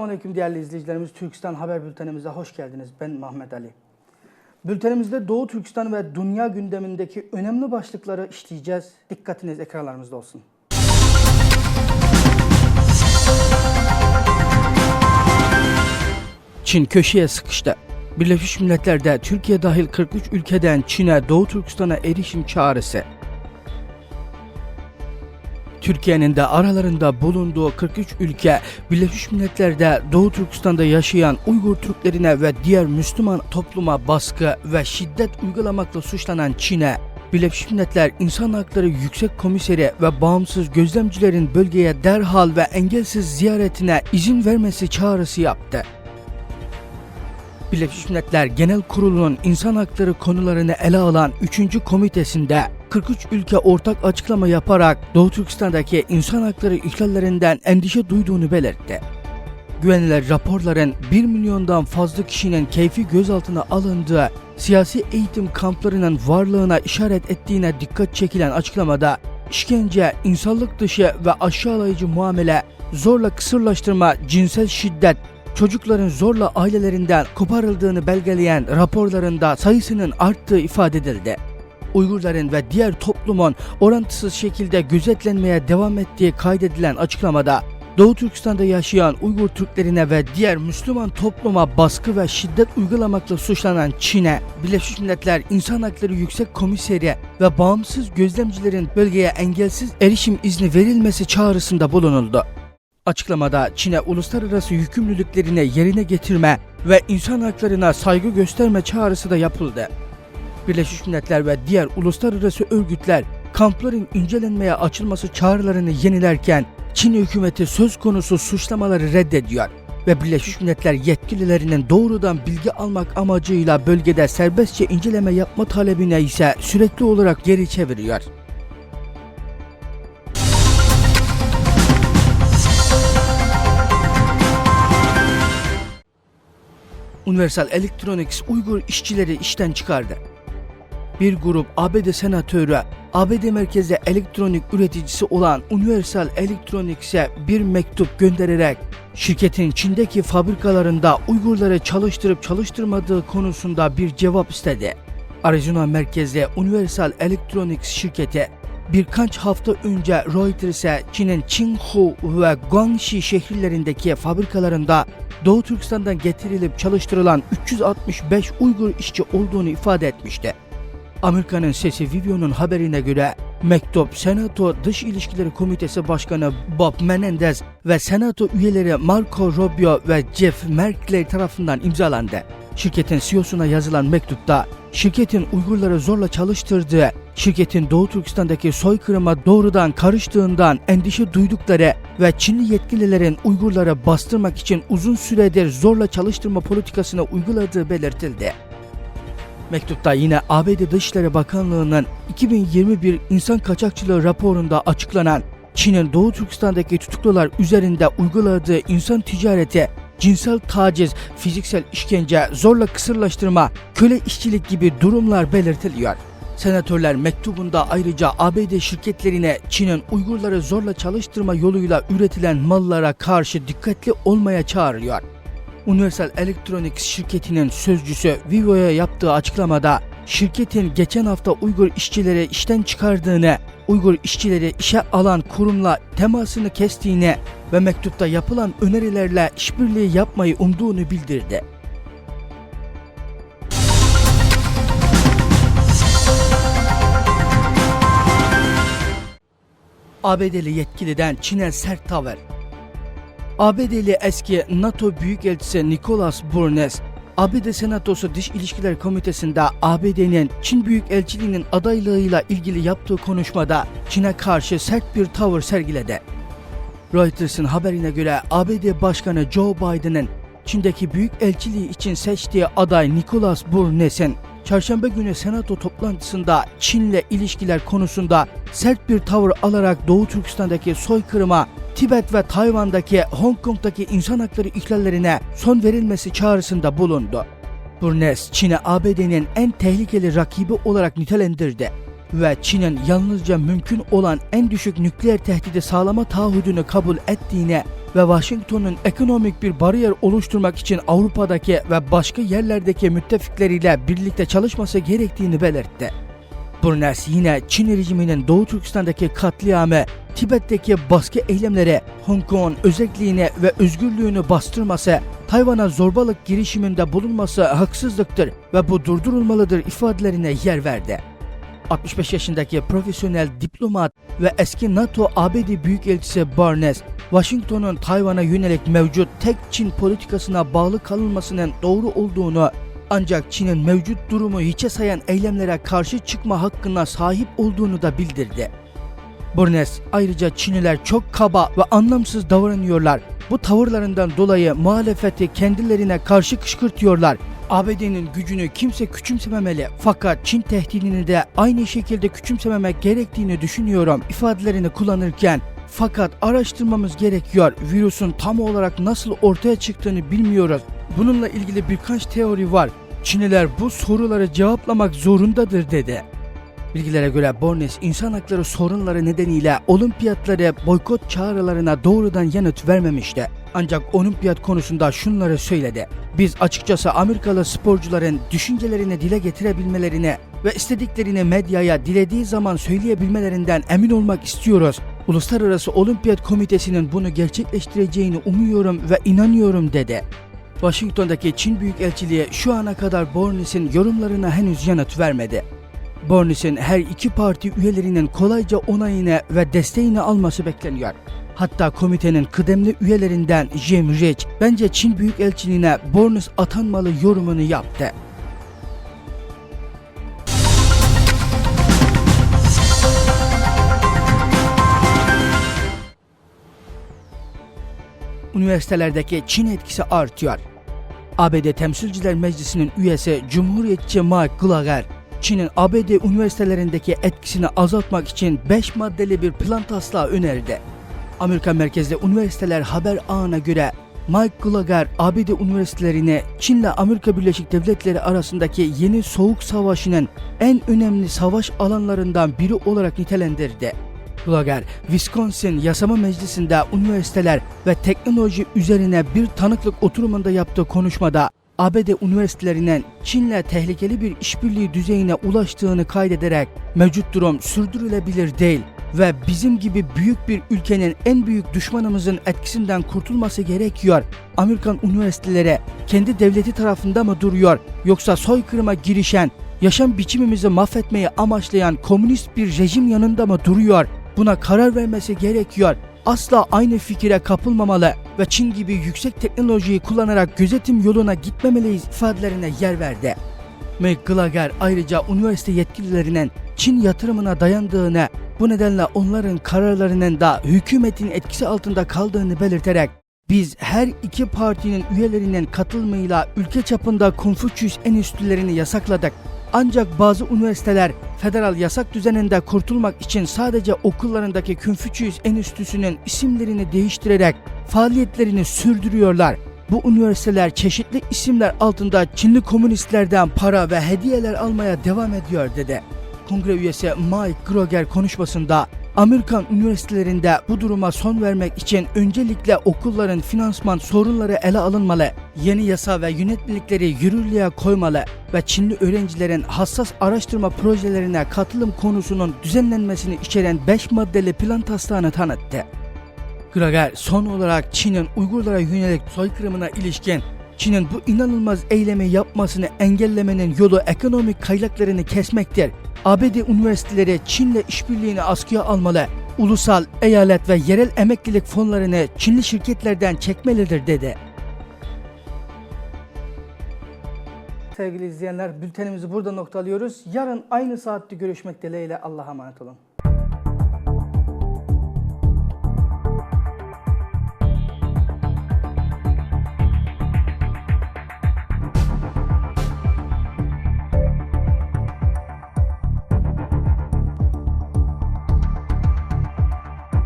Selamünaleyküm değerli izleyicilerimiz. Türkistan Haber Bültenimize hoş geldiniz. Ben Mehmet Ali. Bültenimizde Doğu Türkistan ve dünya gündemindeki önemli başlıkları işleyeceğiz. Dikkatiniz ekranlarımızda olsun. Çin köşeye sıkıştı. Birleşmiş Milletler'de Türkiye dahil 43 ülkeden Çin'e Doğu Türkistan'a erişim çağrısı. Türkiye'nin de aralarında bulunduğu 43 ülke Birleşmiş Milletler'de Doğu Türkistan'da yaşayan Uygur Türklerine ve diğer Müslüman topluma baskı ve şiddet uygulamakla suçlanan Çin'e Birleşmiş Milletler İnsan Hakları Yüksek Komiseri ve bağımsız gözlemcilerin bölgeye derhal ve engelsiz ziyaretine izin vermesi çağrısı yaptı. Birleşmiş Milletler Genel Kurulu'nun insan hakları konularını ele alan 3. komitesinde 43 ülke ortak açıklama yaparak Doğu Türkistan'daki insan hakları ihlallerinden endişe duyduğunu belirtti. Güvenilir raporların 1 milyondan fazla kişinin keyfi gözaltına alındığı siyasi eğitim kamplarının varlığına işaret ettiğine dikkat çekilen açıklamada işkence, insanlık dışı ve aşağılayıcı muamele, zorla kısırlaştırma, cinsel şiddet, çocukların zorla ailelerinden koparıldığını belgeleyen raporlarında sayısının arttığı ifade edildi. Uygurların ve diğer toplumun orantısız şekilde gözetlenmeye devam ettiği kaydedilen açıklamada Doğu Türkistan'da yaşayan Uygur Türklerine ve diğer Müslüman topluma baskı ve şiddet uygulamakla suçlanan Çin'e, Birleşmiş Milletler İnsan Hakları Yüksek Komiseri ve bağımsız gözlemcilerin bölgeye engelsiz erişim izni verilmesi çağrısında bulunuldu. Açıklamada Çin'e uluslararası yükümlülüklerini yerine getirme ve insan haklarına saygı gösterme çağrısı da yapıldı. Birleşmiş Milletler ve diğer uluslararası örgütler kampların incelenmeye açılması çağrılarını yenilerken Çin hükümeti söz konusu suçlamaları reddediyor ve Birleşmiş Milletler yetkililerinin doğrudan bilgi almak amacıyla bölgede serbestçe inceleme yapma talebine ise sürekli olarak geri çeviriyor. Universal Electronics Uygur işçileri işten çıkardı. Bir grup ABD senatörü ABD merkezli elektronik üreticisi olan Universal Electronics'e bir mektup göndererek şirketin Çin'deki fabrikalarında Uygurları çalıştırıp çalıştırmadığı konusunda bir cevap istedi. Arizona merkezli Universal Electronics şirketi birkaç hafta önce Reuters'e Çin'in Qinghu ve Guangxi şehirlerindeki fabrikalarında Doğu Türkistan'dan getirilip çalıştırılan 365 Uygur işçi olduğunu ifade etmişti. Amerika'nın sesi Vivio'nun haberine göre mektup Senato Dış İlişkileri Komitesi Başkanı Bob Menendez ve Senato üyeleri Marco Rubio ve Jeff Merkley tarafından imzalandı. Şirketin CEO'suna yazılan mektupta şirketin Uygurları zorla çalıştırdığı, şirketin Doğu Türkistan'daki soykırıma doğrudan karıştığından endişe duydukları ve Çinli yetkililerin Uygurları bastırmak için uzun süredir zorla çalıştırma politikasını uyguladığı belirtildi. Mektupta yine ABD Dışişleri Bakanlığı'nın 2021 insan kaçakçılığı raporunda açıklanan Çin'in Doğu Türkistan'daki tutuklular üzerinde uyguladığı insan ticareti, cinsel taciz, fiziksel işkence, zorla kısırlaştırma, köle işçilik gibi durumlar belirtiliyor. Senatörler mektubunda ayrıca ABD şirketlerine Çin'in Uygurları zorla çalıştırma yoluyla üretilen mallara karşı dikkatli olmaya çağırıyor. Universal Electronics şirketinin sözcüsü Vivo'ya yaptığı açıklamada şirketin geçen hafta Uygur işçileri işten çıkardığını, Uygur işçileri işe alan kurumla temasını kestiğini ve mektupta yapılan önerilerle işbirliği yapmayı umduğunu bildirdi. ABD'li yetkiliden Çin'e sert tavır. ABD'li eski NATO Büyükelçisi Nicholas Burnes, ABD Senatosu Dış İlişkiler Komitesi'nde ABD'nin Çin Büyükelçiliğinin adaylığıyla ilgili yaptığı konuşmada Çin'e karşı sert bir tavır sergiledi. Reuters'ın haberine göre ABD Başkanı Joe Biden'ın Çin'deki büyükelçiliği için seçtiği aday Nicholas Burnes'in çarşamba günü senato toplantısında Çin'le ilişkiler konusunda sert bir tavır alarak Doğu Türkistan'daki soykırıma Tibet ve Tayvan'daki Hong Kong'daki insan hakları ihlallerine son verilmesi çağrısında bulundu. Burnes, Çin'i ABD'nin en tehlikeli rakibi olarak nitelendirdi ve Çin'in yalnızca mümkün olan en düşük nükleer tehdidi sağlama taahhüdünü kabul ettiğine ve Washington'un ekonomik bir bariyer oluşturmak için Avrupa'daki ve başka yerlerdeki müttefikleriyle birlikte çalışması gerektiğini belirtti. Burnes yine Çin rejiminin Doğu Türkistan'daki katliamı, Tibet'teki baskı eylemleri, Hong Kong'un özelliğini ve özgürlüğünü bastırması, Tayvan'a zorbalık girişiminde bulunması haksızlıktır ve bu durdurulmalıdır ifadelerine yer verdi. 65 yaşındaki profesyonel diplomat ve eski NATO ABD Büyükelçisi Barnes, Washington'un Tayvan'a yönelik mevcut tek Çin politikasına bağlı kalınmasının doğru olduğunu ancak Çin'in mevcut durumu hiçe sayan eylemlere karşı çıkma hakkına sahip olduğunu da bildirdi. Burnes ayrıca Çinliler çok kaba ve anlamsız davranıyorlar. Bu tavırlarından dolayı muhalefeti kendilerine karşı kışkırtıyorlar. ABD'nin gücünü kimse küçümsememeli fakat Çin tehdidini de aynı şekilde küçümsememek gerektiğini düşünüyorum ifadelerini kullanırken fakat araştırmamız gerekiyor. Virüsün tam olarak nasıl ortaya çıktığını bilmiyoruz. Bununla ilgili birkaç teori var. Çinliler bu soruları cevaplamak zorundadır dedi. Bilgilere göre Bornes insan hakları sorunları nedeniyle olimpiyatları boykot çağrılarına doğrudan yanıt vermemişti. Ancak olimpiyat konusunda şunları söyledi. Biz açıkçası Amerikalı sporcuların düşüncelerini dile getirebilmelerini ve istediklerini medyaya dilediği zaman söyleyebilmelerinden emin olmak istiyoruz. Uluslararası Olimpiyat Komitesi'nin bunu gerçekleştireceğini umuyorum ve inanıyorum dedi. Washington'daki Çin Büyükelçiliği şu ana kadar Bornes'in yorumlarına henüz yanıt vermedi. Bornes'in her iki parti üyelerinin kolayca onayını ve desteğini alması bekleniyor. Hatta komitenin kıdemli üyelerinden Jim Rich bence Çin Büyükelçiliğine Bornes atanmalı yorumunu yaptı. Üniversitelerdeki Çin etkisi artıyor. ABD Temsilciler Meclisi'nin üyesi Cumhuriyetçi Mike Gallagher, Çin'in ABD üniversitelerindeki etkisini azaltmak için 5 maddeli bir plan taslağı önerdi. Amerika merkezli üniversiteler haber ağına göre Mike Gallagher ABD üniversitelerini Çin'le Amerika Birleşik Devletleri arasındaki yeni soğuk savaşının en önemli savaş alanlarından biri olarak nitelendirdi. Gallagher, Wisconsin Yasama Meclisi'nde üniversiteler ve teknoloji üzerine bir tanıklık oturumunda yaptığı konuşmada ABD üniversitelerinin Çin'le tehlikeli bir işbirliği düzeyine ulaştığını kaydederek mevcut durum sürdürülebilir değil ve bizim gibi büyük bir ülkenin en büyük düşmanımızın etkisinden kurtulması gerekiyor. Amerikan üniversiteleri kendi devleti tarafında mı duruyor yoksa soykırıma girişen, yaşam biçimimizi mahvetmeyi amaçlayan komünist bir rejim yanında mı duruyor? Buna karar vermesi gerekiyor asla aynı fikire kapılmamalı ve Çin gibi yüksek teknolojiyi kullanarak gözetim yoluna gitmemeliyiz ifadelerine yer verdi. McGallagher ayrıca üniversite yetkililerinin Çin yatırımına dayandığını, bu nedenle onların kararlarının da hükümetin etkisi altında kaldığını belirterek biz her iki partinin üyelerinin katılımıyla ülke çapında Konfüçyüs enstitülerini yasakladık. Ancak bazı üniversiteler federal yasak düzeninde kurtulmak için sadece okullarındaki Konfüçyüs Enstitüsü'nün isimlerini değiştirerek faaliyetlerini sürdürüyorlar. Bu üniversiteler çeşitli isimler altında Çinli komünistlerden para ve hediyeler almaya devam ediyor dedi. Kongre üyesi Mike Groger konuşmasında Amerikan üniversitelerinde bu duruma son vermek için öncelikle okulların finansman sorunları ele alınmalı, yeni yasa ve yönetmelikleri yürürlüğe koymalı ve Çinli öğrencilerin hassas araştırma projelerine katılım konusunun düzenlenmesini içeren 5 maddeli plan taslağını tanıttı. Grager son olarak Çin'in Uygurlara yönelik soykırımına ilişkin Çin'in bu inanılmaz eylemi yapmasını engellemenin yolu ekonomik kaynaklarını kesmektir. ABD üniversiteleri Çin'le işbirliğini askıya almalı. Ulusal, eyalet ve yerel emeklilik fonlarını Çinli şirketlerden çekmelidir dedi. Sevgili izleyenler bültenimizi burada noktalıyoruz. Yarın aynı saatte görüşmek dileğiyle Allah'a emanet olun.